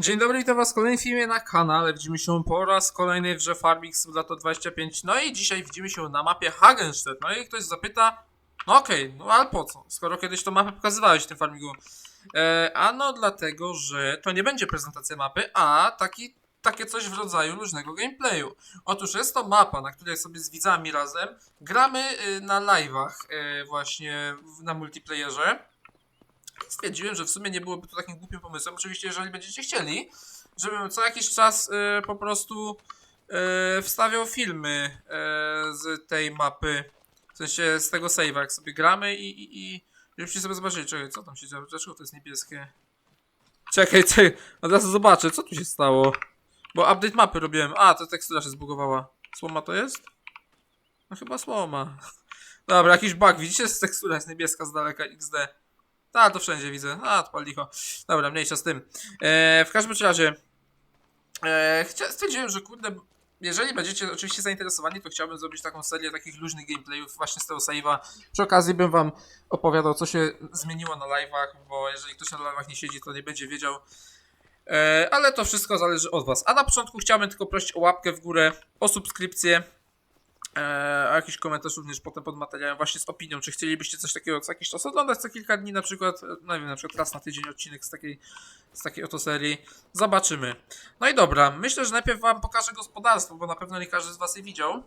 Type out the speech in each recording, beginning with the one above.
Dzień dobry, witam was w kolejnym filmie na kanale. Widzimy się po raz kolejny w grze Farming Simulator 25. No i dzisiaj widzimy się na mapie Hagenstedt. No i ktoś zapyta, no okej, no ale po co? Skoro kiedyś tą mapę pokazywałeś w tym farmingu. E, ano dlatego, że to nie będzie prezentacja mapy, a taki, takie coś w rodzaju luźnego gameplayu. Otóż jest to mapa, na której sobie z widzami razem gramy y, na live'ach y, właśnie na multiplayerze stwierdziłem, że w sumie nie byłoby to takim głupim pomysłem. Oczywiście, jeżeli będziecie chcieli, żebym co jakiś czas e, po prostu e, wstawiał filmy e, z tej mapy, w sensie z tego save'a, jak sobie gramy i, i, i żebyście sobie zobaczyli, czekaj, co tam się dzieje, dlaczego to jest niebieskie? Czekaj, czekaj, od razu zobaczę, co tu się stało. Bo update mapy robiłem, a, to tekstura się zbugowała. Słoma to jest? No chyba słoma. Dobra, jakiś bug, widzicie, tekstura jest niebieska z daleka, XD. Tak, to wszędzie widzę. A, odpal licho. Dobra, mniejsza z tym. E, w każdym razie e, stwierdziłem, że kurde, jeżeli będziecie oczywiście zainteresowani, to chciałbym zrobić taką serię takich luźnych gameplayów właśnie z tego save'a. Przy okazji bym wam opowiadał, co się zmieniło na live'ach, bo jeżeli ktoś na live'ach nie siedzi, to nie będzie wiedział. E, ale to wszystko zależy od was. A na początku chciałbym tylko prosić o łapkę w górę, o subskrypcję, a jakiś komentarz również potem pod materiałem właśnie z opinią, czy chcielibyście coś takiego co jakiś czas oglądać, co kilka dni na przykład, e, no nie wiem, na przykład raz na tydzień odcinek z takiej, z takiej oto serii. Zobaczymy. No i dobra, myślę, że najpierw wam pokażę gospodarstwo, bo na pewno nie każdy z was je widział.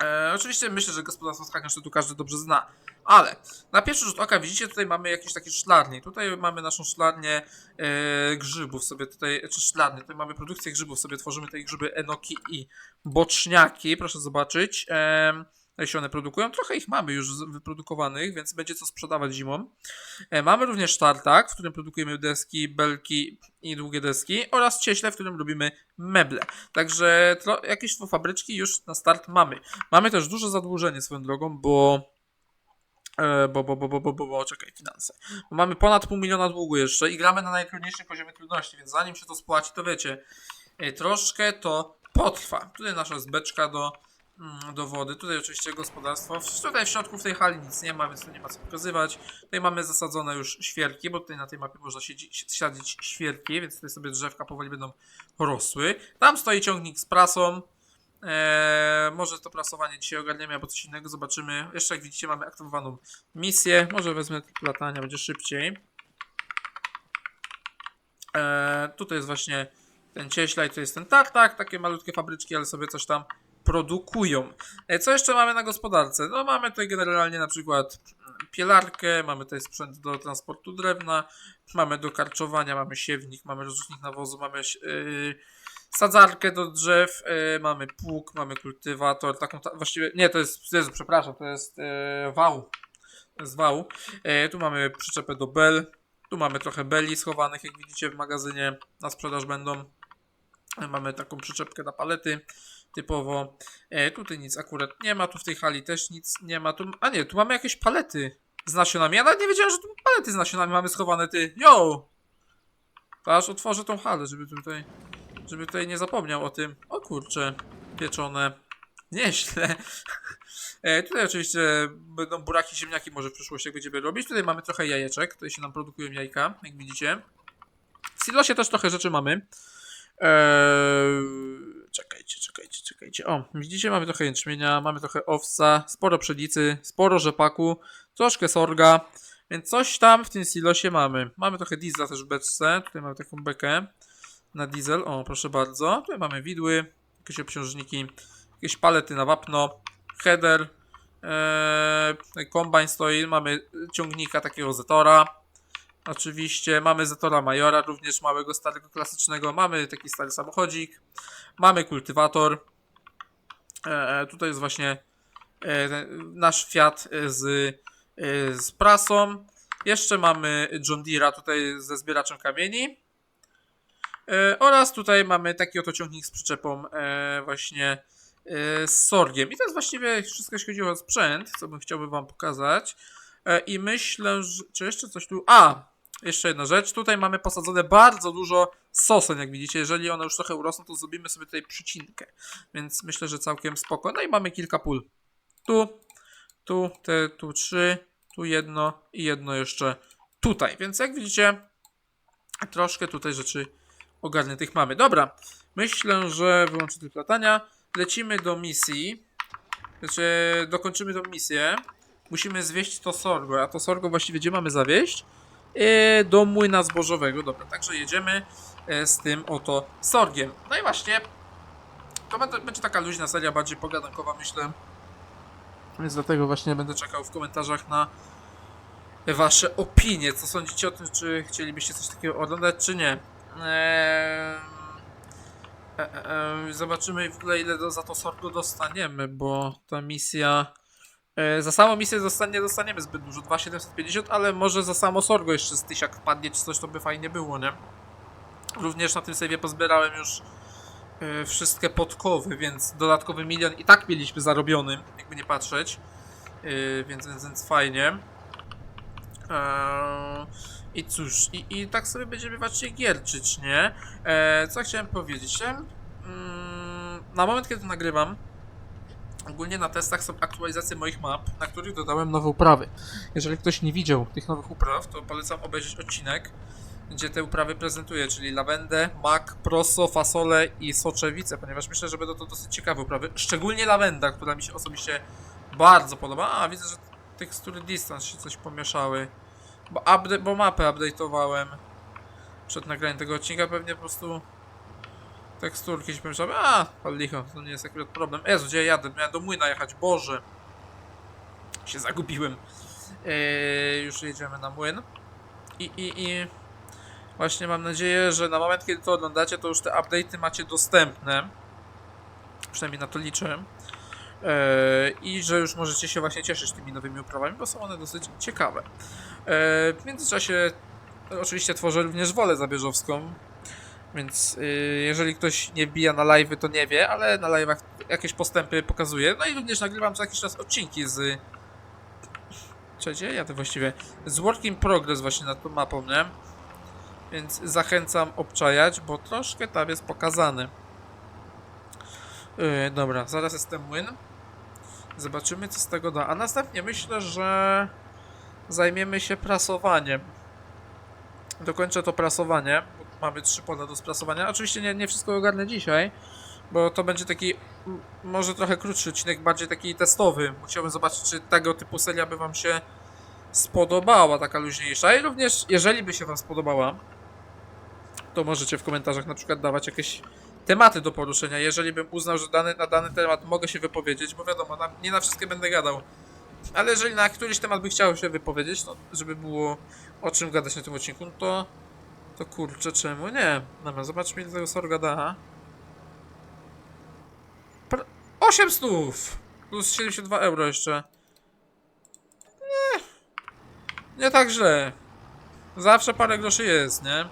Eee, oczywiście myślę, że gospodarstwo z Hagenstadtu każdy dobrze zna, ale na pierwszy rzut oka widzicie, tutaj mamy jakieś takie szklarnie. Tutaj mamy naszą szklarnię e, grzybów sobie tutaj, czy szklarnię, tutaj mamy produkcję grzybów, sobie tworzymy tutaj grzyby enoki i boczniaki, proszę zobaczyć. Em, jak się one produkują. Trochę ich mamy już wyprodukowanych, więc będzie co sprzedawać zimą. E, mamy również tartak, w którym produkujemy deski, belki i długie deski oraz cieśle, w którym robimy meble. Także tro, jakieś fabryczki już na start mamy. Mamy też duże zadłużenie swoją drogą, bo e, bo, bo, bo, bo, bo, bo, bo, czekaj, finanse. Bo mamy ponad pół miliona długu jeszcze i gramy na najtrudniejszym poziomie trudności, więc zanim się to spłaci, to wiecie, e, troszkę to potrwa. Tutaj nasza jest beczka do, do wody, tutaj oczywiście gospodarstwo. Tutaj w środku w tej hali nic nie ma, więc tu nie ma co pokazywać. Tutaj mamy zasadzone już świerki, bo tutaj na tej mapie można siedzi, sadzić świerki, więc tutaj sobie drzewka powoli będą rosły. Tam stoi ciągnik z prasą. Eee, może to prasowanie dzisiaj ogarniemy albo coś innego, zobaczymy. Jeszcze jak widzicie mamy aktywowaną misję. Może wezmę latania, będzie szybciej. Eee, tutaj jest właśnie ten cieślaj, to jest ten tak, tak, takie malutkie fabryczki, ale sobie coś tam produkują. E, Co jeszcze mamy na gospodarce? No mamy tutaj generalnie na przykład pielarkę, mamy tutaj sprzęt do transportu drewna, mamy do karczowania, mamy siewnik, mamy rozrzutnik nawozu, mamy yy, sadzarkę do drzew, yy, mamy pług, mamy kultywator, taką ta, właściwie, nie, to jest, Jezu, przepraszam, to jest yy, wał, to jest wał. E, tu mamy przyczepę do bel, tu mamy trochę beli schowanych, jak widzicie w magazynie, na sprzedaż będą. Mamy taką przyczepkę na palety typowo. E, tutaj nic akurat nie ma, tu w tej hali też nic nie ma. Tu, a nie, tu mamy jakieś palety z nasionami. Ja nawet nie wiedziałem, że tu palety z nasionami mamy schowane, ty. Yo! Aż otworzę tą halę, żeby tutaj, żeby tutaj nie zapomniał o tym. O kurcze, pieczone. Nieźle. E, tutaj oczywiście będą buraki, ziemniaki może w przyszłości jak będziemy robić. Tutaj mamy trochę jajeczek, tutaj się nam produkują jajka, jak widzicie. W silosie też trochę rzeczy mamy. Eee, czekajcie, czekajcie, czekajcie. O, widzicie, mamy trochę jęczmienia, mamy trochę owsa, sporo pszenicy, sporo rzepaku, troszkę sorga, więc coś tam w tym silosie mamy. Mamy trochę diesla też w beczce, tutaj mamy taką bekę na diesel, o proszę bardzo. Tutaj mamy widły, jakieś obciążniki, jakieś palety na wapno, header, eee, kombajn stoi, mamy ciągnika takiego Zetora, Oczywiście mamy Zetora Majora, również małego, starego, klasycznego. Mamy taki stary samochodzik. Mamy kultywator. E, tutaj jest właśnie e, nasz Fiat e, z, e, z prasą. Jeszcze mamy John Deere'a tutaj ze zbieraczem kamieni. E, oraz tutaj mamy taki oto ciągnik z przyczepą e, właśnie e, z sorgiem. I to jest właściwie wszystko, jeśli chodzi o sprzęt, co bym chciałby wam pokazać. E, I myślę, że... Czy jeszcze coś tu... A! Jeszcze jedna rzecz. Tutaj mamy posadzone bardzo dużo sosen, jak widzicie. Jeżeli one już trochę urosną, to zrobimy sobie tutaj przycinkę. Więc myślę, że całkiem spoko. No i mamy kilka pól. Tu, tu, te, tu trzy, tu jedno i jedno jeszcze tutaj. Więc jak widzicie, troszkę tutaj rzeczy ogarniętych mamy. Dobra, myślę, że wyłączę te platania. Lecimy do misji. Znaczy, dokończymy tą misję. Musimy zwieść to sorgo, a to sorgo właściwie gdzie mamy zawieść? E, do młyna zbożowego. Dobra, także jedziemy e, z tym oto sorgiem. No i właśnie, to będzie, taka luźna seria, bardziej pogadankowa myślę. Więc dlatego właśnie będę czekał w komentarzach na wasze opinie. Co sądzicie o tym, czy chcielibyście coś takiego oglądać, czy nie? Eee, e, zobaczymy w ogóle ile do, za to sorgo dostaniemy, bo ta misja... E, za samą misję nie dostaniemy zbyt dużo, 2,750, ale może za samo sorgo jeszcze z tysiak wpadnie, czy coś to by fajnie było, nie? Również na tym sobie pozbierałem już e, wszystkie podkowy, więc dodatkowy milion i tak mieliśmy zarobiony, jakby nie patrzeć. E, więc, więc, więc fajnie. I cóż, i, i tak sobie będziemy właśnie gierczyć, nie? Co chciałem powiedzieć? Mm, na moment, kiedy nagrywam, ogólnie na testach są aktualizacje moich map, na których dodałem nowe uprawy. Jeżeli ktoś nie widział tych nowych upraw, to polecam obejrzeć odcinek, gdzie te uprawy prezentuję, czyli lawendę, mak, proso, fasole i soczewice, ponieważ myślę, że będą to dosyć ciekawe uprawy. Szczególnie lawenda, która mi się osobiście bardzo podoba. A, widzę, że tekstury distance się coś pomieszały. Bo, bo mapę update'owałem przed nagraniem tego odcinka, pewnie po prostu teksturki się pomieszały. A, pal licho, to nie jest akurat problem. Jezu, gdzie ja jadę? Miałem do młyna jechać, Boże. Się zagubiłem. Eee, już jedziemy na młyn. I, i, i właśnie mam nadzieję, że na moment, kiedy to oglądacie, to już te update'y macie dostępne. Przynajmniej na to liczę. Eee, I że już możecie się właśnie cieszyć tymi nowymi uprawami, bo są one dosyć ciekawe. Eee, w międzyczasie oczywiście tworzę również wolę zabieżowską, więc yy, jeżeli ktoś nie wbija na live'y, to nie wie, ale na live'ach jakieś postępy pokazuję. No i również nagrywam co jakiś czas odcinki z... Trzecie? Ja to właściwie... Z Work in Progress właśnie nad tą mapą, nie? Więc zachęcam obczajać, bo troszkę tam jest pokazany. Yy, dobra, zaraz jest ten młyn. Zobaczymy, co z tego da. A następnie myślę, że zajmiemy się prasowaniem. Dokończę to prasowanie. Mamy trzy pola do sprasowania. Oczywiście nie, nie wszystko ogarnę dzisiaj, bo to będzie taki może trochę krótszy odcinek, bardziej taki testowy. Chciałbym zobaczyć, czy tego typu seria by Wam się spodobała, taka luźniejsza. I również, jeżeli by się Wam spodobała, to możecie w komentarzach na przykład dawać jakieś tematy do poruszenia. Jeżeli bym uznał, że dany, na dany temat mogę się wypowiedzieć, bo wiadomo, na, nie na wszystkie będę gadał. Ale jeżeli na któryś temat by chciał się wypowiedzieć, no, żeby było o czym gadać na tym odcinku, no to, to kurczę, czemu nie? Dobra, zobaczmy ile tego sorga da. Pr 8 stów! Plus 72 euro jeszcze. Nie, nie tak źle. Zawsze parę groszy jest, nie?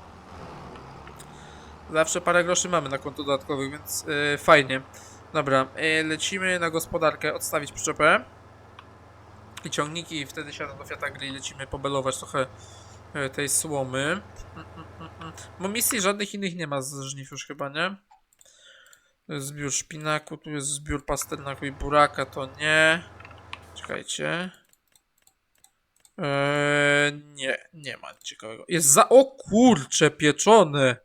Zawsze parę groszy mamy na konto dodatkowych, więc yy, fajnie. Dobra, yy, lecimy na gospodarkę, odstawić przyczepę i ciągniki wtedy siadam do Fiata i lecimy pobelować trochę yy, tej słomy. Bo misji żadnych innych nie ma z żniw już chyba, nie? To jest zbiór szpinaku, tu jest zbiór pasternaku i buraka, to nie. Czekajcie. Eee, nie, nie ma ciekawego. Jest za... O kurcze, pieczone!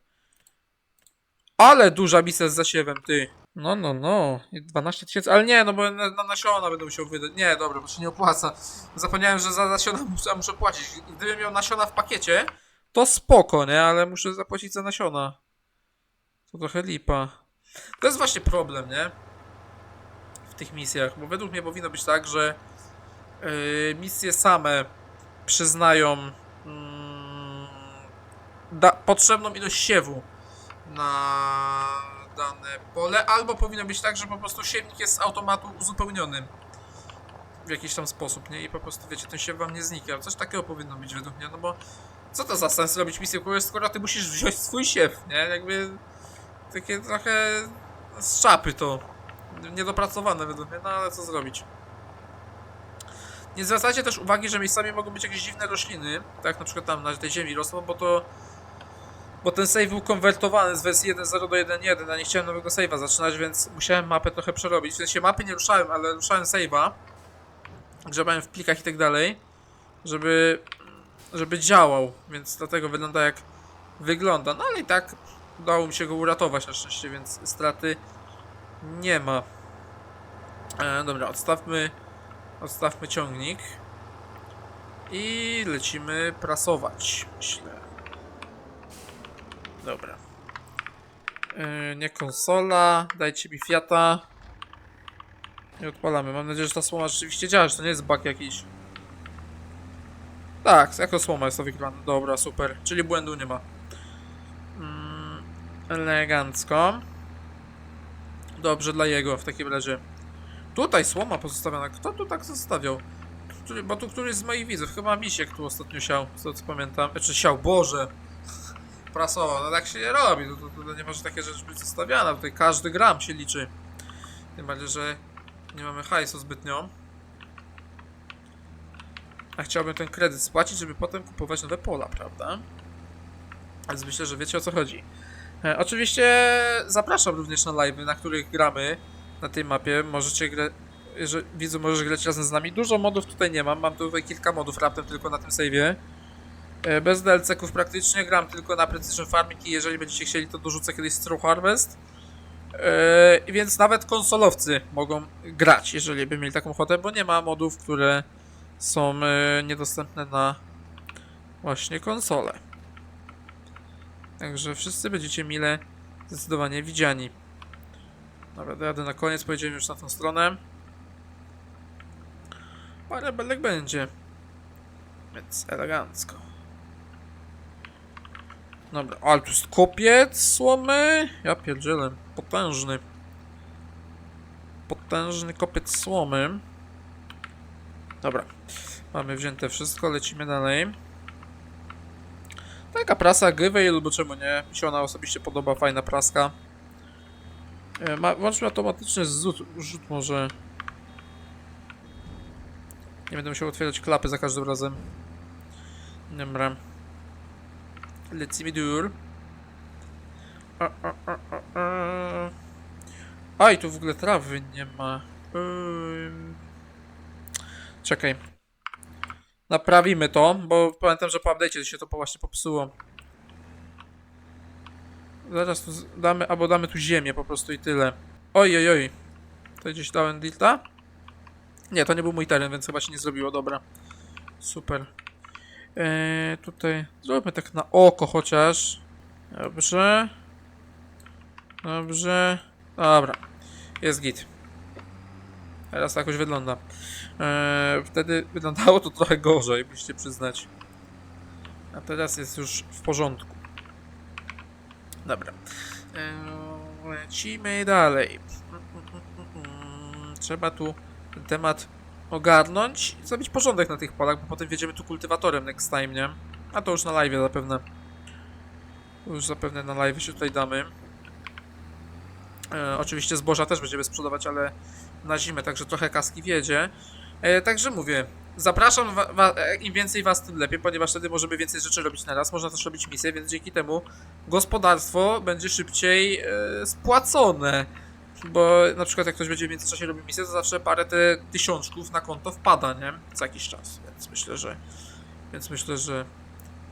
Ale duża misja z zasiewem, ty. No, no, no. I 12 tysięcy, ale nie, no bo na, na nasiona będę musiał wydać. Nie, dobra, bo się nie opłaca. Zapomniałem, że za nasiona muszę, muszę płacić. Gdybym miał nasiona w pakiecie, to spoko, nie? Ale muszę zapłacić za nasiona. To trochę lipa. To jest właśnie problem, nie? W tych misjach, bo według mnie powinno być tak, że yy, misje same przyznają da, potrzebną ilość siewu na dane pole, albo powinno być tak, że po prostu siewnik jest z automatu uzupełniony w jakiś tam sposób, nie? I po prostu, wiecie, ten siew wam nie znika. Coś takiego powinno być według mnie, no bo co to za sens robić misję, skoro ty musisz wziąć swój siew, nie? Jakby takie trochę z czapy to. Niedopracowane według mnie, no ale co zrobić. Nie zwracajcie też uwagi, że miejscami mogą być jakieś dziwne rośliny, tak na przykład tam na tej ziemi rosną, bo to bo ten save był konwertowany z wersji 1.0 do 1.1, a nie chciałem nowego save'a zaczynać, więc musiałem mapę trochę przerobić. W sensie mapy nie ruszałem, ale ruszałem save'a, grzebałem w plikach i tak dalej, żeby, żeby działał, więc dlatego wygląda jak wygląda. No ale i tak udało mi się go uratować na szczęście, więc straty nie ma. E, dobra, odstawmy, odstawmy ciągnik i lecimy prasować, myślę. Dobra. E, nie konsola, dajcie mi Fiata. I odpalamy. Mam nadzieję, że ta słoma rzeczywiście działa, że to nie jest bug jakiś. Tak, jako słoma jest to wygrane. Dobra, super. Czyli błędu nie ma. Mm, elegancko. Dobrze dla jego w takim razie. Tutaj słoma pozostawiona. Kto tu tak zostawiał? Który, bo tu któryś z moich widzów, chyba Misiek tu ostatnio siał, tego co pamiętam. Czy siał, Boże! Prasował, no tak się nie robi. To, to, to nie może takie rzeczy być zostawiane. Tutaj każdy gram się liczy. Tym bardziej, że nie mamy hajsu zbytnio. A chciałbym ten kredyt spłacić, żeby potem kupować nowe pola, prawda? Więc myślę, że wiecie o co chodzi. E, oczywiście zapraszam również na live'y, na których gramy na tej mapie. Możecie grać, widzu możesz grać razem z nami. Dużo modów tutaj nie mam, mam tutaj kilka modów raptem tylko na tym save'ie. E, Bez DLC-ków praktycznie gram tylko na Precision Farming i jeżeli będziecie chcieli to dorzucę kiedyś Straw Harvest. E, więc nawet konsolowcy mogą grać, jeżeli by mieli taką ochotę, bo nie ma modów, które są e, niedostępne na właśnie konsole. Także wszyscy będziecie mile zdecydowanie widziani. Dobra, dojadę na koniec, pojedziemy już na tą stronę. Parę belek będzie. Więc elegancko. Dobra, ale tu jest kopiec słomy. Ja pierdzielę. Potężny. Potężny kopiec słomy. Dobra. Mamy wzięte wszystko, lecimy dalej. Taka prasa Giveaway, bo czemu nie? Mi się ona osobiście podoba, fajna praska. E, Ma, włączmy automatyczny zrzut, rzut może. Nie będę musiał otwierać klapy za każdym razem. Dobra. Lecimy dur. A, a, a, a, a. A, i tu w ogóle trawy nie ma. Ym. Czekaj. Naprawimy to, bo pamiętam, że po update'cie się to właśnie popsuło. Zaraz tu damy, albo damy tu ziemię po prostu i tyle. Oj, oj, oj. To gdzieś dałem dilta? Nie, to nie był mój teren, więc chyba się nie zrobiło, dobra. Super. Eee, tutaj zróbmy tak na oko chociaż. Dobrze. Dobrze. Dobra. Jest git. Teraz jakoś wygląda. Eee, wtedy wyglądało to trochę gorzej, musicie przyznać. A teraz jest już w porządku. Dobra. Eee, lecimy dalej. Trzeba tu ten temat ogarnąć i zrobić porządek na tych polach, bo potem wjedziemy tu kultywatorem next time, nie? A to już na live zapewne. Już zapewne na live się tutaj damy. E, oczywiście zboża też będziemy sprzedawać, ale na zimę, także trochę kaski wiedzie. E, także mówię, zapraszam, e, im więcej was, tym lepiej, ponieważ wtedy możemy więcej rzeczy robić na raz, można też robić misje, więc dzięki temu gospodarstwo będzie szybciej e, spłacone. Bo na przykład jak ktoś będzie w międzyczasie robił misję, to zawsze parę te tysiączków na konto wpada, nie? Co jakiś czas, więc myślę, że więc myślę, że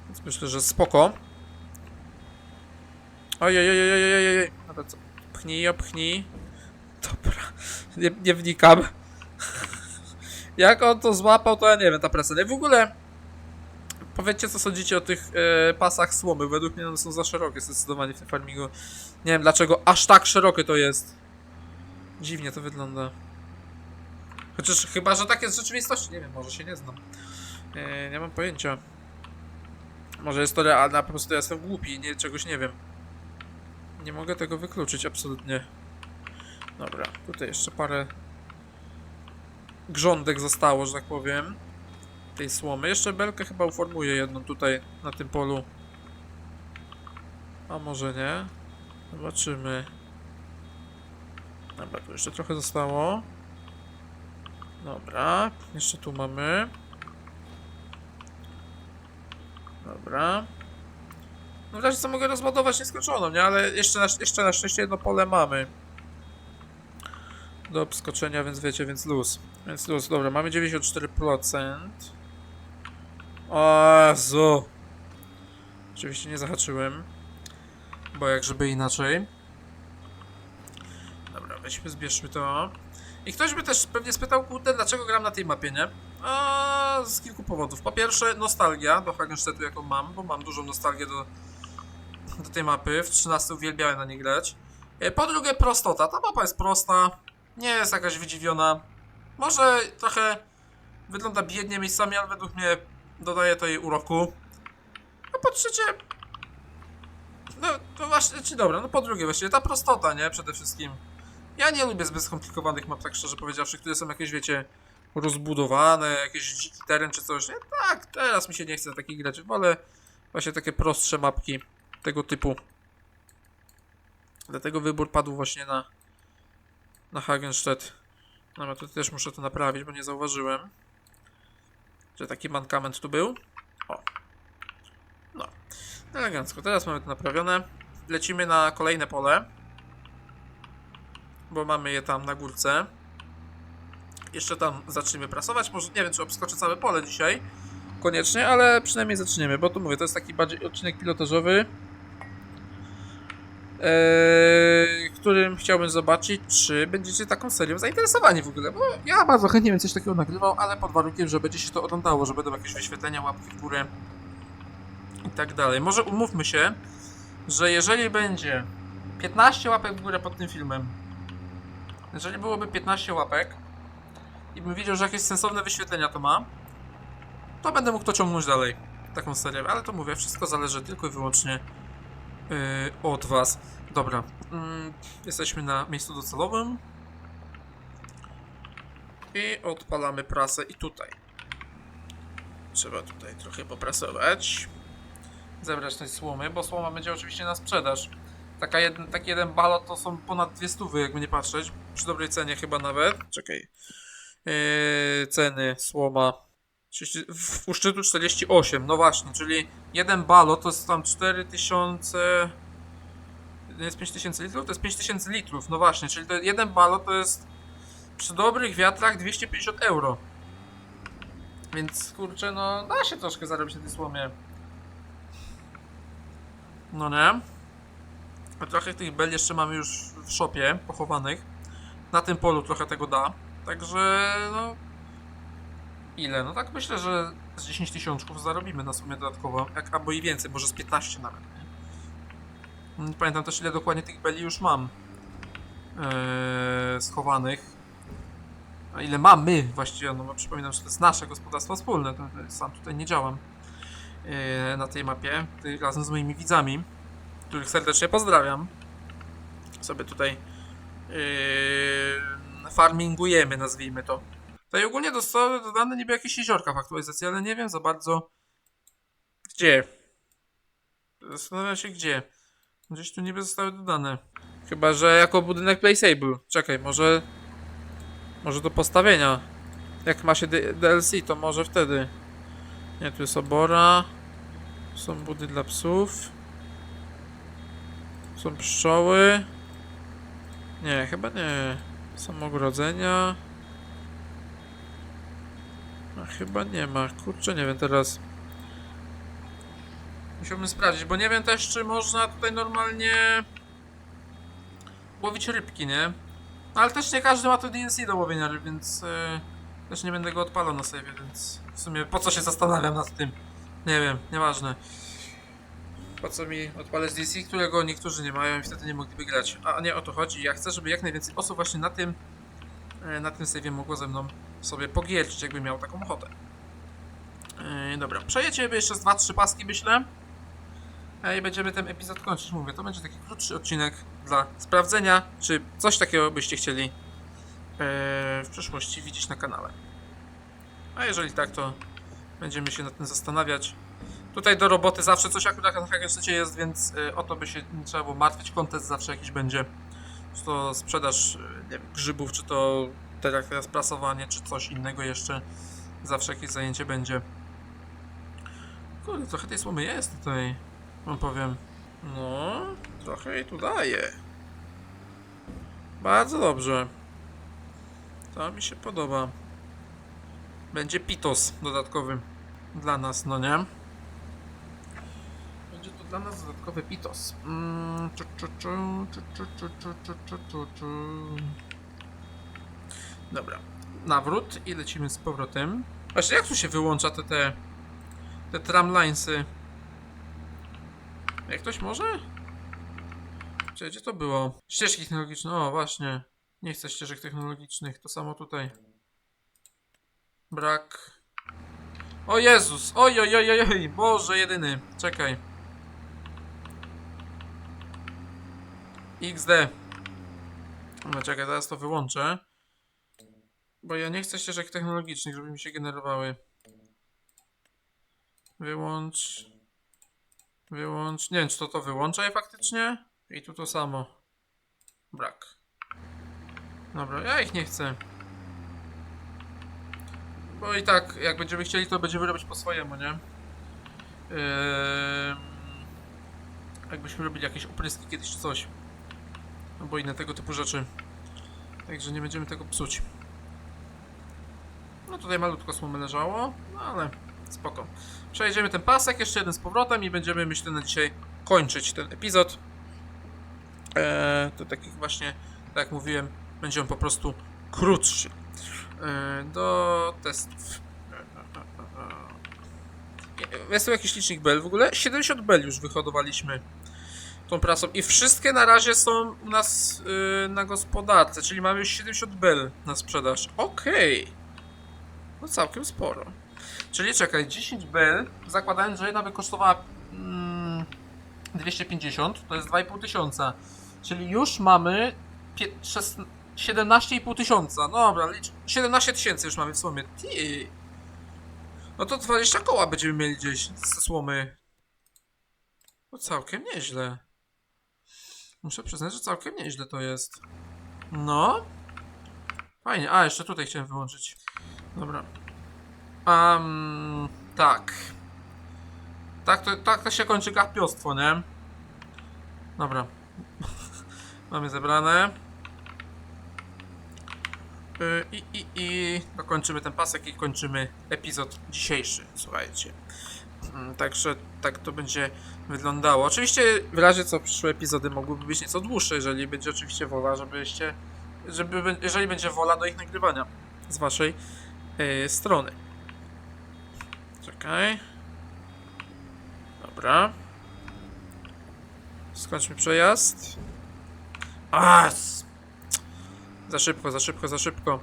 więc myślę, że spoko. Ojej, ojej, ojej, ojej, ojej. Dobra, co? Pchnij, opchnij. Dobra, nie, nie wnikam. Jak on to złapał, to ja nie wiem, ta presa. Nie, w ogóle powiedzcie, co sądzicie o tych e, pasach słomy. Według mnie one są za szerokie zdecydowanie w tym farmingu. Nie wiem dlaczego aż tak szerokie to jest. Dziwnie to wygląda. Chociaż chyba, że tak jest w rzeczywistości. Nie wiem, może się nie znam. E, nie mam pojęcia. Może jest to realne, a po prostu ja jestem głupi nie, czegoś nie wiem. Nie mogę tego wykluczyć, absolutnie. Dobra, tutaj jeszcze parę grządek zostało, że tak powiem. Tej słomy. Jeszcze belkę chyba uformuję jedną tutaj na tym polu. A może nie? Zobaczymy. Dobra, tu jeszcze trochę zostało. Dobra, jeszcze tu mamy. Dobra. No w razie co mogę rozładować nieskończoną, nie? Ale jeszcze na, jeszcze na szczęście jedno pole mamy. Do obskoczenia, więc wiecie, więc luz. Więc luz, dobra, mamy 94%. O Jezu. Oczywiście nie zahaczyłem. Bo jak żeby inaczej. Dobra, weźmy, zbierzmy to. I ktoś by też pewnie spytał, kurde, dlaczego gram na tej mapie, nie? A z kilku powodów. Po pierwsze, nostalgia do Hagenstedtu, jaką mam, bo mam dużą nostalgię do, do tej mapy. W 13 uwielbiałem na niej grać. E, Po drugie, prostota. Ta mapa jest prosta, nie jest jakaś wydziwiona. Może trochę wygląda biednie miejscami, ale według mnie dodaje to jej uroku. A po trzecie, no to właśnie, czy dobra, no po drugie właściwie ta prostota, nie? Przede wszystkim. Ja nie lubię zbyt skomplikowanych map, tak szczerze powiedziawszy, które są jakieś, wiecie, rozbudowane, jakieś dziki teren czy coś. Nie? Tak, teraz mi się nie chce takich grać. Wolę właśnie takie prostsze mapki tego typu. Dlatego wybór padł właśnie na na Hagenstedt. No tutaj też muszę to naprawić, bo nie zauważyłem, że taki mankament tu był. O. No. Elegancko. Teraz mamy to naprawione. Lecimy na kolejne pole. Bo mamy je tam na górce. Jeszcze tam zaczniemy prasować. Może nie wiem, czy obskoczę całe pole dzisiaj. Koniecznie, ale przynajmniej zaczniemy, bo tu mówię, to jest taki bardziej odcinek pilotażowy. Eee, którym chciałbym zobaczyć, czy będziecie taką serią zainteresowani w ogóle, bo ja bardzo chętnie bym coś takiego nagrywał, ale pod warunkiem, że będzie się to oglądało, że będą jakieś wyświetlenia, łapki w górę i tak dalej. Może umówmy się, że jeżeli będzie 15 łapek w górę pod tym filmem, jeżeli byłoby 15 łapek i bym widział, że jakieś sensowne wyświetlenia to ma, to będę mógł to ciągnąć dalej, taką serię, ale to mówię, wszystko zależy tylko i wyłącznie yy, od Was. Dobra, mm, jesteśmy na miejscu docelowym i odpalamy prasę i tutaj. Trzeba tutaj trochę poprasować. Zebrać tej słomy, bo słoma będzie oczywiście na sprzedaż. Taka jeden, taki jeden balot to są ponad dwie stówy, jakby nie patrzeć. Przy dobrej cenie chyba nawet. Czekaj. Yy, ceny słoma. 30 W u szczytu 48, no właśnie, czyli jeden balot to jest tam 4000. Nie jest 5000 litrów, to jest 5000 litrów, no właśnie, czyli to jeden balot to jest przy dobrych wiatrach 250 euro. Więc kurczę, no da się troszkę zarobić na tej słomie. No nie? A trochę tych bel jeszcze mamy już w szopie pochowanych. Na tym polu trochę tego da. Także no. Ile? No tak myślę, że z 10 tysiączków zarobimy na sumie dodatkowo. Jak, albo i więcej, może z 15 nawet. nie? Nie pamiętam też ile dokładnie tych beli już mam. Eee, schowanych. A ile mamy właściwie, no bo przypominam, że to jest nasze gospodarstwo wspólne. To, to sam tutaj nie działam eee, na tej mapie. Tutaj razem z moimi widzami, których serdecznie pozdrawiam. Sobie tutaj yy, farmingujemy, nazwijmy to. Tutaj ogólnie zostały dodane niby jakieś jeziorka w aktualizacji, ale nie wiem za bardzo gdzie. Zastanawiam się gdzie. Gdzieś tu niby zostały dodane. Chyba, że jako budynek playsable. Czekaj, może... Może do postawienia. Jak ma się DLC, to może wtedy. Nie, tu jest obora. Są budy dla psów. Są pszczoły. Nie, chyba nie. Są ogrodzenia. Chyba nie ma. Kurczę, nie wiem teraz. Musiałbym sprawdzić, bo nie wiem też, czy można tutaj normalnie łowić rybki, nie? No, ale też nie każdy ma tu DNC do łowienia ryb, więc yy, też nie będę go odpalał na sobie, więc w sumie po co się zastanawiam nad tym? Nie wiem, nieważne. Po co mi odpalać DC, którego niektórzy nie mają i wtedy nie mogliby grać. A nie o to chodzi. Ja chcę, żeby jak najwięcej osób właśnie na tym e, na tym save'ie mogło ze mną sobie pogierczyć, jakby miał taką ochotę. Yy, dobra, przejedziemy jeszcze z 2-3 paski, myślę. E, I będziemy ten epizod kończyć. Mówię, to będzie taki krótszy odcinek dla sprawdzenia, czy coś takiego byście chcieli e, w przyszłości widzieć na kanale. A jeżeli tak, to będziemy się nad tym zastanawiać. Tutaj do roboty zawsze coś akurat na Hagerszczycie jest, więc y, o to by się nie trzeba było martwić. Kontest zawsze jakiś będzie. Czy to sprzedaż y, nie wiem, grzybów, czy to teraz teraz prasowanie, czy coś innego jeszcze. Zawsze jakieś zajęcie będzie. Kurde, trochę tej słomy jest tutaj. Wam powiem. No, trochę jej tu daje. Bardzo dobrze. To mi się podoba. Będzie pitos dodatkowy dla nas, no nie? Będzie to dla nas dodatkowy pitos. Mm, czu, czu, czu, czu, czu, czu, czu, czu. Dobra, nawrót i lecimy z powrotem. Właśnie, jak tu się wyłącza te, te, te tramlinesy? Jak ktoś może? Czy gdzie to było? Ścieżki technologiczne, o właśnie. Nie chcę ścieżek technologicznych, to samo tutaj. Brak. O Jezus! Oj, oj, oj, oj, Boże jedyny. Czekaj. XD. No czekaj, teraz to wyłączę. Bo ja nie chcę ścieżek technologicznych, żeby mi się generowały. Wyłącz. Wyłącz. Nie wiem, czy to to wyłącza je faktycznie? I tu to samo. Brak. Dobra, ja ich nie chcę. Bo i tak, jak będziemy chcieli, to będziemy robić po swojemu, nie? Yy... Jakbyśmy robili jakieś opryski kiedyś czy coś. Albo inne tego typu rzeczy. Także nie będziemy tego psuć. No tutaj malutko słomy leżało, no ale spoko. Przejdziemy ten pasek jeszcze jeden z powrotem i będziemy myślę na dzisiaj kończyć ten epizod. Eee, to takich właśnie, tak jak mówiłem, będzie on po prostu krótszy. Eee, do testów. Eee, Jest tu jakiś licznik bel w ogóle? 70 bel już wyhodowaliśmy tą prasą i wszystkie na razie są u nas yy, na gospodarce, czyli mamy już 70 bel na sprzedaż. Okej. No całkiem sporo. Czyli czekaj, 10 bel, zakładając, że jedna by kosztowała mm, 250, to jest 2,5 tysiąca. Czyli już mamy pie- szes- 17,5 tysiąca. No dobra, licz. 17 tysięcy już mamy w sumie. Ty. No to 20 koła będziemy mieli gdzieś ze słomy. No całkiem nieźle. Muszę przyznać, że całkiem nieźle to jest. No. Fajnie. A, jeszcze tutaj chciałem wyłączyć. Dobra. Um, tak. Tak to, tak to się kończy gapiostwo, nie? Dobra. Mamy zebrane. Y, I, i, I dokończymy ten pasek i kończymy epizod dzisiejszy, słuchajcie. Mm, Także tak to będzie wyglądało. Oczywiście w razie co przyszłe epizody mogłyby być nieco dłuższe, jeżeli będzie oczywiście wola, żebyście, żeby, jeżeli będzie wola do ich nagrywania z waszej y, strony. Czekaj. Dobra. Skończmy przejazd. A! Za szybko, za szybko, za szybko.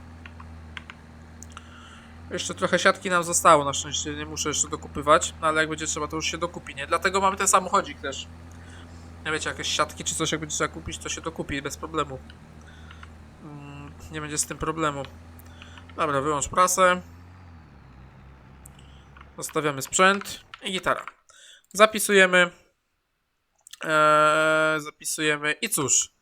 Jeszcze trochę siatki nam zostało, na szczęście nie muszę jeszcze dokupywać, no ale jak będzie trzeba, to już się dokupi, nie? Dlatego mamy ten samochodzik też. Nie wiecie, jakieś siatki czy coś, jak będzie trzeba kupić, to się dokupi bez problemu. Mm, Nie będzie z tym problemu. Dobra, wyłącz prasę. Zostawiamy sprzęt i gitara. Zapisujemy. Eee, zapisujemy. I cóż,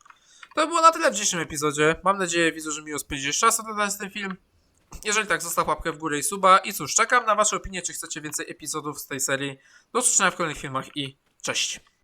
to było na tyle w dzisiejszym epizodzie. Mam nadzieję, widzę, że miło spędziłeś czas oglądając ten film. Jeżeli tak, zostaw łapkę w górę i suba. I cóż, czekam na Wasze opinie, czy chcecie więcej epizodów z tej serii. Do zobaczenia w kolejnych filmach i cześć.